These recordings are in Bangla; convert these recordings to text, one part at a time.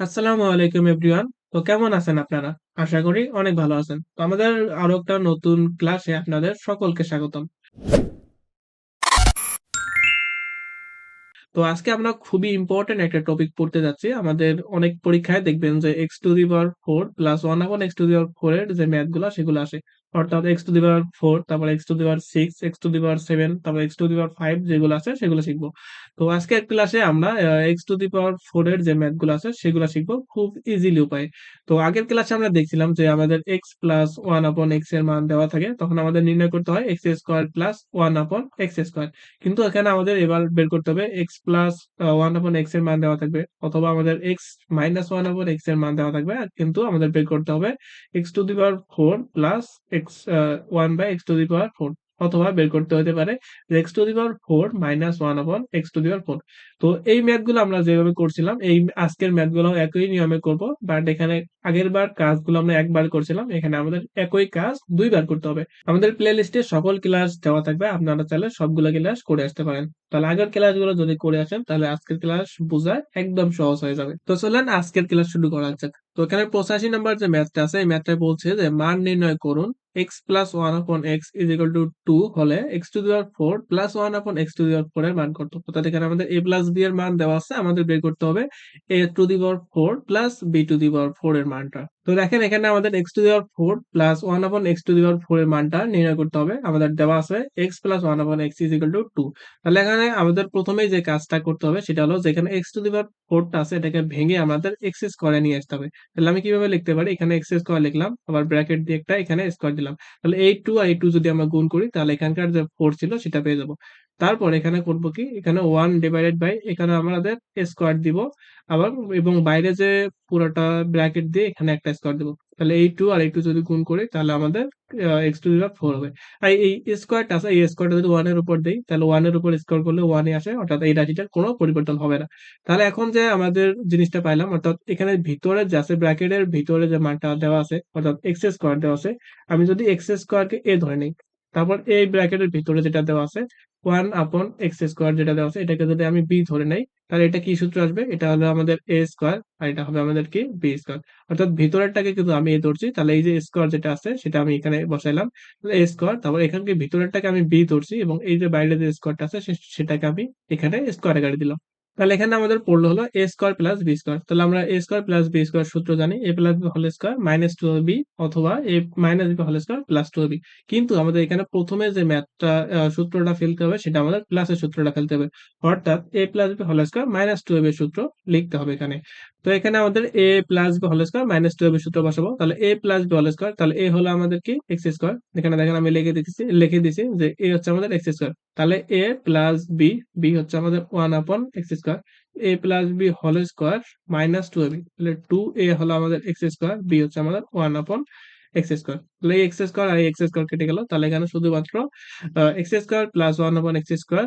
আসসালামু আলাইকুম এভরিওয়ান। তো কেমন আছেন আপনারা? আশা করি অনেক ভালো আছেন। তো আমাদের আরও একটা নতুন ক্লাসে আপনাদের সকলকে স্বাগতম। তো আজকে আমরা খুবই ইম্পোর্টেন্ট একটা টপিক পড়তে যাচ্ছি। আমাদের অনেক পরীক্ষায় দেখবেন যে X to the 4 plus 1 upon X to the 4 এর যে ম্যাথগুলা, সেগুলো আসে। অর্থাৎ x টু দি পাওয়ার 4 তারপর x to the power 6, x to the power 7 তারপর x টু দি পাওয়ার 5 যেগুলো আছে সেগুলো শিখব। তো আজকের ক্লাসে আমরা x টু দি পাওয়ার 4 এর যে ম্যাথগুলো আছে সেগুলো শিখব খুব ইজিলি উপায়ে। তো আগের ক্লাসে আমরা দেখছিলাম যে আমাদের x প্লাস 1 upon x এর মান দেওয়া থাকে তখন আমাদের নির্ণয় করতে হয় x square plus 1 upon x square. কিন্তু এখানে আমাদের এবার বের করতে হবে এক্স প্লাস ওয়ান আপন এক্সের মান দেওয়া থাকবে অথবা আমাদের এক্স মাইনাস ওয়ান আপন এক্সের মান দেওয়া থাকবে। কিন্তু আমাদের বের করতে হবে x to the power 4 plus x আ 1 by x to the power 4 অথবা বের করতে হতে পারে x to the power 4 minus 1 upon x to the power 4 তো এই ম্যাথগুলো আমরা যেভাবে করছিলাম, এই আজকের ম্যাথগুলো একই নিয়মে করব। বাট এখানে আগেরবার কাজগুলো আমরা একবার করছিলাম। এখানে আমাদের একই কাজ ২ বার করতে হবে। আমাদের প্লেলিস্টে সকল ক্লাস দেওয়া থাকবে। আপনারা চাইলে সবগুলো ক্লাস করে আসতে পারেন। তাহলে আগের ক্লাসগুলো যদি করে আসেন, তাহলে আজকের ক্লাস বোঝা একদম সহজ হয়ে যাবে। তো চলেন আজকের ক্লাস শুরু করা যাক। তো এখানে ৮৫ নাম্বার যে ম্যাথটা আছে, এই ম্যাথটা বলছে যে মান নির্ণয় করুন x plus 1 upon x is equal to 2 হলে to the power 4 plus 1 upon x to the power 4 এর মান কত? অর্থাৎ এখানে আমাদের a প্লাস b এর মান দেওয়া আছে, আমাদের বের করতে হবে a to the power 4 plus b to the power 4 এর মানটা। তো দেখেন এখানে আমাদের to the power 4 plus 1 upon x to the power 4 এর মানটা নির্ণয় করতে হবে। আমাদের দেওয়া আছে x plus 1 upon x is equal to 2 তাহলে এখানে আমাদের প্রথমেই যে কাজটা করতে হবে সেটা হলো যেখানে x to the power 4 টা আছে এটাকে ভেঙে আমাদের x স্কয়ারে নিয়ে আসতে হবে। তাহলে আমি কীভাবে লিখতে পারি? এখানে x স্কয়ার লিখলাম, আবার ব্র্যাকেট দিয়ে একটা এখানে স্কয়ার। তাহলে এই টু আর এই টু যদি আমরা গুণ করি, তাহলে এখানকার যে ফোর ছিল সেটা পেয়ে যাব। তারপর এখানে করব কি? এখানে ওয়ান ডিভাইডেড বাই এখানে আমাদের স্কয়ার দিব। আবার এবং বাইরে যে পুরোটা ব্র্যাকেট দিয়ে এখানে একটা স্কয়ার দিব। তাহলে এই টু আর এই 2 যদি গুণ করি, তাহলে আমাদের x টু দি পাওয়ার 4 হবে। আর এই স্কয়ারটা আছে, এই স্কয়ারটা যদি 1 এর উপর দেই, তাহলে 1 এর উপর স্কোয়ার করলে 1 ই আসে, অর্থাৎ এই রাশিটার কোনো পরিবর্তন হবে না। তাহলে এখন যে আমাদের জিনিসটা পাইলাম, অর্থাৎ এখানে ভিতরে যে আছে ব্র্যাকেটের ভিতরে যে মানটা দেওয়া আছে, অর্থাৎ x স্কোয়ার দেওয়া আছে। আমি যদি x স্কোয়ারকে এ ধরে নেই তারপর এই ব্র্যাকেটের ভিতরে যেটা দেওয়া আছে ওয়ান আপন এক্স স্কোয়ার যেটা দেওয়া আছে, এটাকে যদি আমি বি ধরে নেই, তাহলে এটা কি সূত্র আসবে? এটা হলো আমাদের এ স্কোয়ার আর এটা হবে আমাদের কি বি স্কোয়ার অর্থাৎ ভিতরেরটাকে কিন্তু আমি এ ধরছি, তাহলে এই যে স্কোয়ার যেটা আছে, সেটা আমি এখানে বসাইলাম। এ স্কোয়ার তারপর এখানকে ভিতরেরটাকে আমি বি ধরছি এবং এই যে বাইরে যে স্কোয়ারটা আছে সেটাকে আমি এখানে স্কয়ার আকারে দিলাম। তাহলে এখানে আমাদের পড়ল হলো a square plus b square তাহলে আমরা a square plus b square সূত্র জানি a plus b whole square minus two b অথবা a minus b whole square plus two b কিন্তু আমাদের এখানে প্রথমে যে ম্যাথটা সূত্রটা ফেলতে হবে সেটা আমাদের প্লাসের সূত্রটা ফেলতে হবে। অর্থাৎ a plus b whole square minus two b সূত্র লিখতে হবে এখানে। তো এখানে আমাদের a plus b whole square minus 2ab এর সূত্র বসাবো। তাহলে a plus b whole square তাহলে এ হলো আমাদের কি x স্কয়ার। এখানে দেখেন আমি লিখে দিতেছি লিখে দিছি যে এ হচ্ছে আমাদের x স্কয়ার। তাহলে এ প্লাস বি বি হচ্ছে আমাদের 1 upon x square a plus b whole square minus two 2ab তাহলে টু এ হলো আমাদের x স্কয়ার বি হচ্ছে আমাদের 1 আপন x স্কয়ার তাহলে এই x স্কয়ার আর x স্কয়ার কেটে গেল তাহলে এখানে শুধুমাত্র x square plus 1 upon x square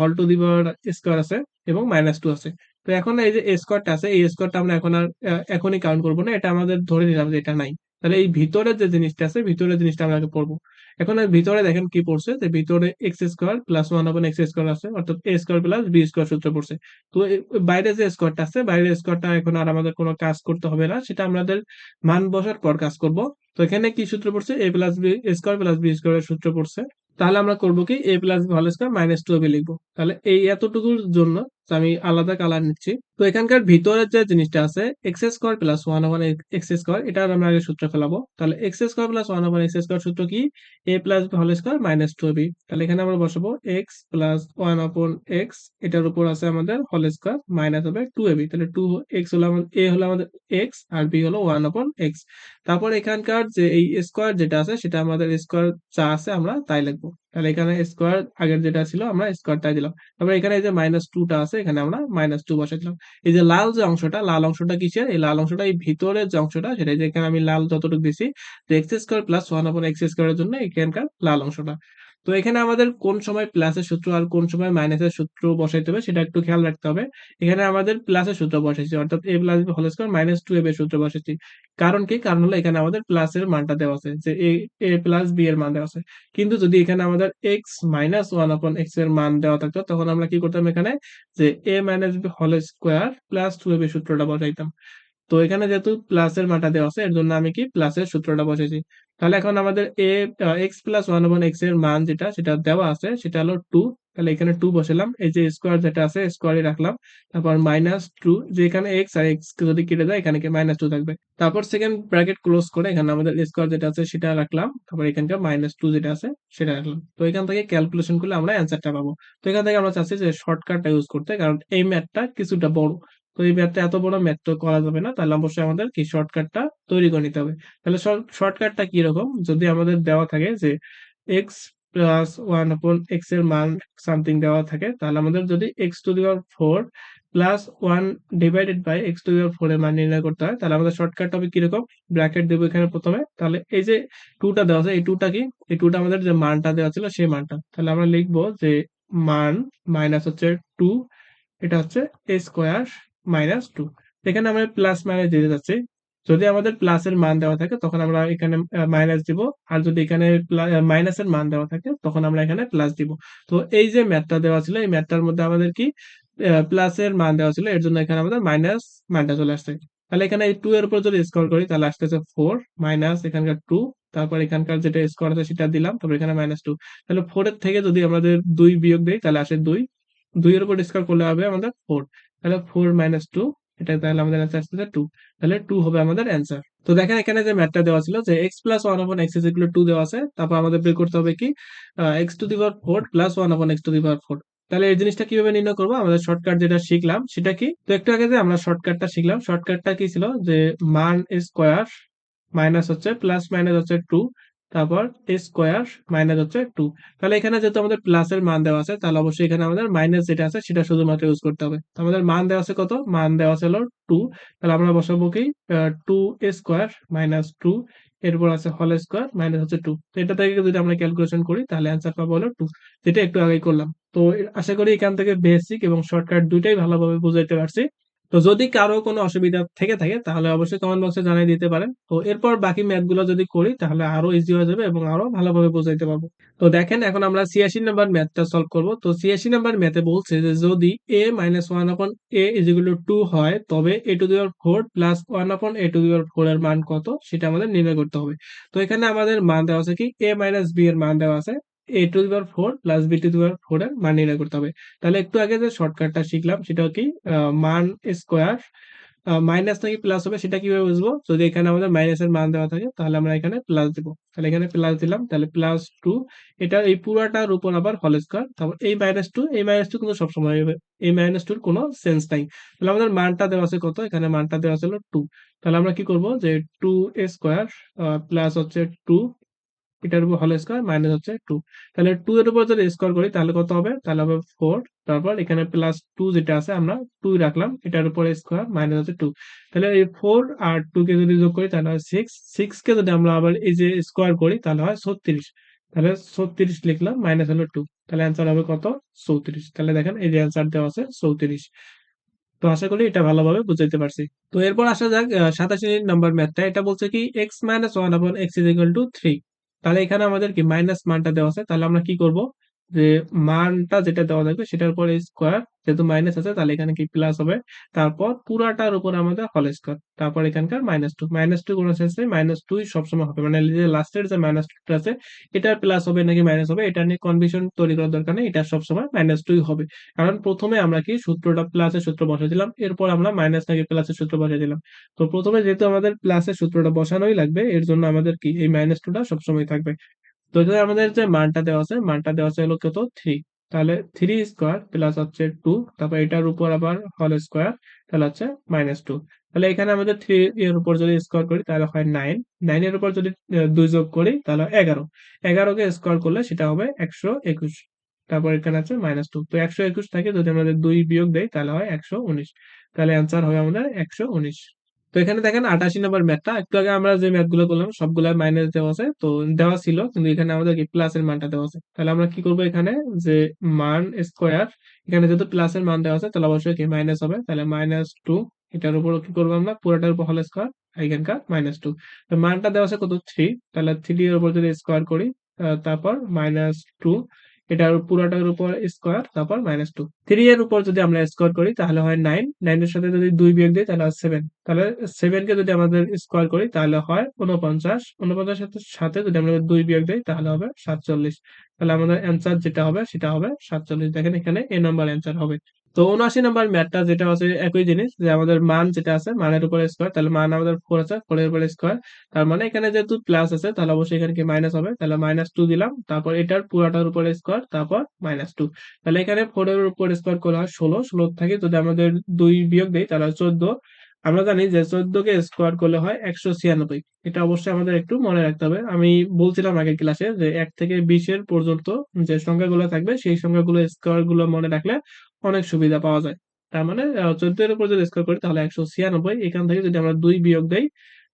whole to the power square আছে এবং মাইনাস টু আছে। তো এখন এই যে স্কয়ারটা আছে, এই স্কয়ারটা আমরা এখন আর এখনই কাউন্ট করব না। এটা আমাদের ধরে নিলাম যে এটা নাই। তাহলে এই ভিতরের যে জিনিসটা আছে, ভিতরে জিনিসটা আমরা আগে পড়ব। এখন ভিতরে দেখেন কি পড়ছে, যে ভিতরে x square plus 1 upon x square আছে, অর্থাৎ a স্কয়ার প্লাস b স্কয়ার সূত্র পড়ছে। তো বাইরে যে স্কয়ারটা আছে বাইরের স্কয়ারটা এখন আর আমাদের কোনো কাজ করতে হবে না। সেটা আমাদের মান বসার পর কাজ করব। তো এখানে কি সূত্র পড়ছে a plus b square plus b square এর সূত্র পড়ছে। তাহলে আমরা করব কি a plus b whole square minus 2ab লিখব তাহলে এই এতটুকুর জন্য আমি আলাদা কালার নিচ্ছি। তো এখানকার ভিতরের যে জিনিসটা আছে, x square plus 1 upon x square এটার আমরা আগে সূত্র ফেলাবো। তাহলে x square plus 1 upon x square সূত্র কি? A plus whole square minus 2ab তাহলে এখানে আমরা বসাবো এক্স প্লাস 1 upon এক্স এটার উপর আছে আমাদের হোল স্কয়ার মাইনাস হবে 2ab তাহলে 2x হলো আমাদের এ হলো আমাদের এক্স আর b হলো 1 upon এক্স তারপর এখানকার যে এই স্কোয়ার যেটা আছে, সেটা আমাদের স্কোয়ার যা আছে আমরা তাই লিখব। তাহলে এখানে স্কোয়ার আগের যেটা ছিল, আমরা স্কোয়ারটা দিলাম। তারপরে এখানে যে মাইনাস 2 টা আছে, এখানে আমরা মাইনাস টু বসে দিলাম। এই যে লাল যে অংশটা, লাল অংশটা কিসের? এই লাল অংশটা, এই ভিতরের যে অংশটা, সেটা যে এখানে আমি লাল যতটুকু দিছি, যে x square plus 1 upon x স্কোয়ারের জন্য এখানকার লাল অংশটা। তো এখানে আমাদের কোন সময় প্লাসের সূত্র আর কোন সময় মাইনাসের সূত্র বসাইতে হবে সেটা একটু খেয়াল রাখতে হবে। এখানে আমাদের প্লাসের সূত্র বসাইছি, অর্থাৎ a plus b whole square minus two এর সূত্র বসাইছি। কারণ কি? কারণ হলো এখানে আমাদের প্লাসের মানটা দেওয়া আছে, যে এ এ প্লাস বি এর মান দেওয়া আছে। কিন্তু যদি এখানে আমাদের এক্স মাইনাস ওয়ান আপন এক্সের মান দেওয়া থাকতো, তখন আমরা কি করতাম এখানে? যে a minus b whole square plus two এর সূত্রটা বসাইতাম। তো এখানে যেহেতু প্লাসের মানটা দেওয়া আছে এর জন্য আমি কি প্লাসের সূত্রটা বসেছি তাহলে এখন আমাদের এ এক্স প্লাস ওয়ান ওয়ান এক্সের মান যেটা, সেটা দেওয়া আছে, সেটা হলো টু তাহলে এখানে টু বসালাম, এই যে স্কোয়ার যেটা আছে স্কোয়ারে রাখলাম, তারপর মাইনাস টু যে এখানে এক্স আর এক্স যদি কেটে যায় এখানে মাইনাস টু থাকবে। তারপর সেকেন্ড ব্র্যাকেট ক্লোজ করে এখানে আমাদের স্কোয়ার যেটা আছে, সেটা রাখলাম, তারপর এখানকার মাইনাস টু যেটা আছে, সেটা রাখলাম। তো এখান থেকে ক্যালকুলেশন করলে আমরা অ্যান্সারটা পাবো। তো এখান থেকে আমরা চাচ্ছি যে শর্টকাটটা ইউজ করতে, কারণ এই ম্যাথটা কিছুটা বড়। তো এই ম্যাথটা এত বড় ম্যাথ তো করা যাবে না। তাহলে অবশ্যই আমাদের কি শর্টকাটটা তৈরি করে নিতে হবে। তাহলে শর্টকাটটা কি রকম? যদি আমাদের দেওয়া থাকে যে এক্স প্লাস ওয়ান আপন এক্সের মান সামথিং দেওয়া থাকে, তাহলে আমাদের যদি x to the power four plus one divided by x to the power four এর মান নির্ণয় করতে হয়, তাহলে আমাদের শর্টকাট হবে কীরকম ব্র্যাকেট দেবো এখানে প্রথমে। তাহলে এই যে টুটা দেওয়া আছে, এই টুটা কি? এই টুটা আমাদের যে মানটা দেওয়া ছিল সেই মানটা। তাহলে আমরা লিখব যে মান মাইনাস হচ্ছে টু এটা হচ্ছে এ স্কোয়ার মাইনাস টু এখানে আমরা প্লাস মাইনাস দিতে যাচ্ছি। যদি আমাদের প্লাসের মান দেওয়া থাকে, তখন আমরা এখানে মাইনাস দিব। আর যদি এখানে মাইনাসের মান দেওয়া থাকে, তখন আমরা এখানে প্লাস দিব। তো এই যে ম্যাথটা দেওয়া ছিল, এই ম্যাথটার মধ্যে আমাদের কি প্লাসের মান দেওয়া ছিল, এর জন্য এখানে আমাদের মাইনাস মানটা চলে আসছে। তাহলে এখানে টু এর উপর যদি স্কোর করি, তাহলে আসতেছে ফোর মাইনাস এখানকার টু তারপর এখানকার যেটা স্কোর আছে সেটা দিলাম, তারপর এখানে মাইনাস টু তাহলে ফোর এর থেকে যদি আমাদের দুই বিয়োগ দিই, তাহলে আসে দুই। দুই এর উপর স্কোর করলে হবে আমাদের ফোর তাহলে ফোর মাইনাস টু এটা তাহলে আমাদের অ্যান্সার আসছে টু তাহলে টু হবে আমাদের অ্যান্সার তো দেখেন এখানে যে ম্যাথটা দেওয়া ছিল যে x plus one upon x is two দেওয়া আছে, তারপর আমাদের বের করতে হবে কি? X to the power four plus one upon x to the power four তাহলে এই জিনিসটা কীভাবে নির্ণয় করব? আমাদের শর্টকাট যেটা শিখলাম, সেটা কি? তো একটু আগে যে আমরা শর্টকাটটা শিখলাম শর্টকাটটা কি ছিল? যে মান স্কোয়ার মাইনাস হচ্ছে প্লাস মাইনাস হচ্ছে টু তারপর স্কোয়ার মাইনাস হচ্ছে টু তাহলে এখানে যেহেতু আমাদের প্লাসের মান দেওয়া আছে, তাহলে অবশ্যই এখানে আমাদের মাইনাস যেটা আছে, সেটা শুধুমাত্র ইউজ করতে হবে। আমাদের মান দেওয়া আছে কত? মান দেওয়া আছে হলো টু তাহলে আমরা বসাবো কি? Two a square minus two এরপর আছে হল স্কোয়ার মাইনাস হচ্ছে টু তো এটা থেকে যদি আমরা ক্যালকুলেশন করি, তাহলে অ্যান্সার পাবো হলো টু যেটা একটু আগেই করলাম। তো আশা করি এখান থেকে বেসিক এবং শর্টকাট দুইটাই ভালোভাবে বুঝাইতে পারছি। তো যদি কারও কোনো অসুবিধা থেকে থাকে, তাহলে অবশ্যই কমেন্ট বক্সে জানিয়ে দিতে পারেন। তো এরপর বাকি ম্যাথগুলো যদি করি, তাহলে আরও ইজি হয়ে যাবে এবং আরও ভালোভাবে বোঝাইতে পারব। তো দেখেন, এখন আমরা ছিয়াশি নাম্বার ম্যাথটা সলভ করব। তো ছিয়াশি নাম্বার ম্যাথে বলছে যে, যদি a minus one upon A is two হয়, তবে a to the power four plus one upon a to Deewaar four এর মান কত? সেটা আমাদের নির্ণয় করতে হবে। তো এখানে আমাদের মান দেওয়া আছে কি? এ মাইনাস বি এর মান দেওয়া আছে। A to the power four plus b to the power four এর মান নির্ণয় করতে হবে। তাহলে একটু আগে যে শর্টকাটটা শিখলাম, সেটা কি মান স্কোয়ার মাইনাস নাকি প্লাস হবে সেটা কীভাবে বুঝব? যদি এখানে আমাদের মাইনাসের মান দেওয়া থাকে, তাহলে আমরা এখানে প্লাস দিব। তাহলে এখানে প্লাস দিলাম, তাহলে প্লাস টু এটা এই পুরাটার উপর আবার হল স্কোয়ার তারপর এই মাইনাস টু এই মাইনাস টু কিন্তু সবসময় হবে। এই মাইনাস টুর কোনো সেন্স নাই। তাহলে আমাদের মানটা দেওয়া আছে কত? এখানে মানটা দেওয়া ছিল টু তাহলে আমরা কি করব? যে টু এ স্কোয়ার প্লাস হচ্ছে টু এটার উপর হল স্কোয়ার মাইনাস হচ্ছে টু তাহলে টু এর উপর যদি স্কোয়ার করি, তাহলে কত হবে? তাহলে হবে ফোর তারপর এখানে প্লাস টু যেটা আছে, আমরা টু রাখলাম। এটার উপর স্কোয়ার মাইনাস হচ্ছে টু তাহলে এই ফোর আর টু কে যদি যোগ করি, তাহলে হয় সিক্স সিক্স কে যদি আমরা আবার এই যে স্কোয়ার করি, তাহলে হয় ছত্রিশ। তাহলে ছত্রিশ লিখলাম মাইনাস হলো টু তাহলে অ্যান্সার হবে কত? চৌত্রিশ। তাহলে দেখেন, এই যে অ্যান্সার দেওয়া আছে, চৌত্রিশ। তো আশা করি এটা ভালোভাবে বুঝাইতে পারছি। তো এরপর আসা যাক সাতাশি নাম্বার ম্যাথটা এটা বলছে কি x minus one upon x is equal to three তাহলে এখানে আমাদেরকে মাইনাস মানটা দেওয়া আছে তাহলে আমরা কি করব? যে মানটা যেটা দেওয়া থাকবে সেটার উপরে স্কোয়ার যেহেতু মাইনাস আছে, তাহলে এখানে কি প্লাস হবে? তারপর পুরাটার উপর আমাদের হল স্কোয়ার তারপর এখানকার মাইনাস টু মাইনাস টু কোনো নেই মাইনাস টুই সবসময় হবে। মানে যে লাস্টের যে মাইনাস টু আছে এটা প্লাস হবে নাকি মাইনাস হবে, এটা নিয়ে কনভিশন তৈরি করার দরকার নেই, এটা সবসময় মাইনাস টুই হবে। কারণ প্রথমে আমরা কি সূত্রটা প্লাসের সূত্র বসে দিলাম, এরপর আমরা মাইনাস নাকি প্লাসের সূত্র বসে দিলাম। তো প্রথমে যেহেতু আমাদের প্লাসের সূত্রটা বসানোই লাগবে, এর জন্য আমাদের কি এই মাইনাস টুটা সবসময় থাকবে। তো এখানে আমাদের যে মানটা দেওয়া আছে, মানটা দেওয়া আছে হলো কত? থ্রি তাহলে থ্রি স্কোয়ার প্লাস হচ্ছে টু তারপর এটার উপর আবার হল স্কোয়ার তাহলে হচ্ছে মাইনাস টু তাহলে এখানে আমাদের থ্রি এর উপর যদি স্কোয়ার করি, তাহলে হয় নাইন নাইনের উপর যদি দুই যোগ করি, তাহলে এগারো। এগারোকে স্কোয়ার করলে সেটা হবে একশো একুশ। তারপর এখানে আছে মাইনাস টু তো একশো একুশ থাকে, যদি আমাদের দুই বিয়োগ দেয় তাহলে হয় একশো উনিশ। তাহলে অ্যান্সার হবে আমাদের একশো উনিশ। তো এখানে দেখেন 88 নাম্বার ম্যাথটা একটু আগে আমরা যে ম্যাথগুলো করলাম, সবগুলা মাইনাস দেওয়া আছে। তো দেওয়া ছিল, কিন্তু এখানে আমাদের কি প্লাসের মানটা দেওয়া আছে। তাহলে আমরা কি করব এখানে যে মান স্কয়ার এখানে যেহেতু প্লাসের মান দেওয়া আছে, তাহলে অবশ্যই কি মাইনাস হবে। তাহলে -2 এটার উপর কি করব আমরা পুরাটার উপর হোল স্কয়ার এখানকার -2 তো মানটা দেওয়া আছে কত 3 তাহলে 3 এর উপর যদি স্কয়ার করি তারপর -2 এটার পুরোটার উপর স্কোয়ার তারপর -2 3 এর উপর যদি আমরা স্কোয়ার করি, তাহলে হয় 9 9 এর সাথে যদি দুই বিয়োগ দিই, তাহলে হয় সেভেন তাহলে সেভেন কে যদি আমাদের স্কোয়ার করি, তাহলে হয় 49 49 এর সাথে যদি আমরা দুই বিয়োগ দিই, তাহলে হবে 47 তাহলে আমাদের অ্যান্সার যেটা হবে, সেটা হবে 47 দেখেন এখানে এ নাম্বার অ্যান্সার হবে। তো ৭৯ নাম্বার ম্যাথটা যেটা আছে একই জিনিস, যে আমাদের মান যেটা আছে, মানের উপর স্কয়ার তাহলে মান আমাদের 4 আছে 4 এর উপর স্কয়ার তার মানে এখানে যেহেতু প্লাস আছে, তাহলে অবশ্যই এখানে কি মাইনাস হবে? তাহলে -2 দিলাম, তারপর এটার পুরাটার উপর স্কয়ার তারপর -2 তাহলে এখানে 4 এর উপর স্কয়ার করলে হয় 16 16 থেকে যদি আমাদের 2 বিয়োগ দেই, তাহলে চোদ্দ। আমরা জানি যে 14 কে স্কয়ার করলে হয় 196 এটা অবশ্যই আমাদের একটু মনে রাখতে হবে। আমি বলছিলাম আগের ক্লাসে যে এক থেকে 20 এর পর্যন্ত যে সংখ্যাগুলো থাকবে, সেই সংখ্যাগুলো স্কয়ারগুলো মনে রাখলে অনেক সুবিধা পাওয়া যায়। তার মানে আ 14 এর উপর যদি স্কয়ার করি তাহলে 196 এখান থেকে যদি আমরা দুই বিয়োগ দেই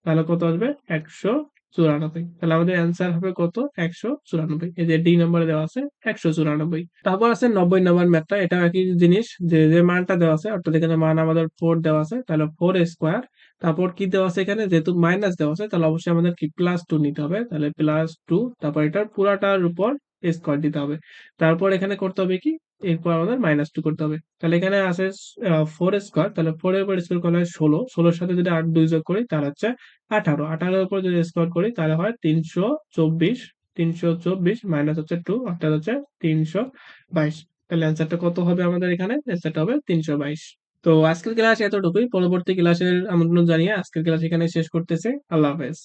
তাহলে কত আসবে? 194 তাহলে আমাদের অ্যান্সার হবে কত? 194 এই যে ডি নাম্বারে দেওয়া আছে 194 তারপর আছে 90 নাম্বার ম্যাথটা এটাও একই জিনিস যে, যে মানটা দেওয়া আছে অর্থাৎ এখানে মান আমাদের ফোর দেওয়া আছে তাহলে ফোর স্কোয়ার তারপর কি দেওয়া আছে এখানে? যেহেতু মাইনাস দেওয়া আছে তাহলে অবশ্যই আমাদের কি প্লাস টু নিতে হবে। তাহলে প্লাস টু তারপর এটার পুরাটার উপর স্কোয়ার দিতে হবে। তারপর এখানে করতে হবে কি? এরপর আমাদের -2 করতে হবে। তাহলে এখানে আছে 4 স্কয়ার তাহলে ফোর এর উপর স্কয়ার করলে হয় 16 16 এর সাথে যদি 8 2 যোগ করি তাহলে হচ্ছে আঠারো আঠারোর উপর যদি স্কয়ার করি, তাহলে হয় 324 324 মাইনাস হচ্ছে টু অর্থাৎ হচ্ছে 322 তাহলে অ্যান্সারটা কত হবে আমাদের এখানে? অ্যান্সারটা হবে 322 তো আজকের ক্লাস এতটুকুই। পরবর্তী ক্লাসের আমন্ত্রণ জানিয়ে আজকের ক্লাস এখানে শেষ করতেছি। আল্লাহ হাফেজ।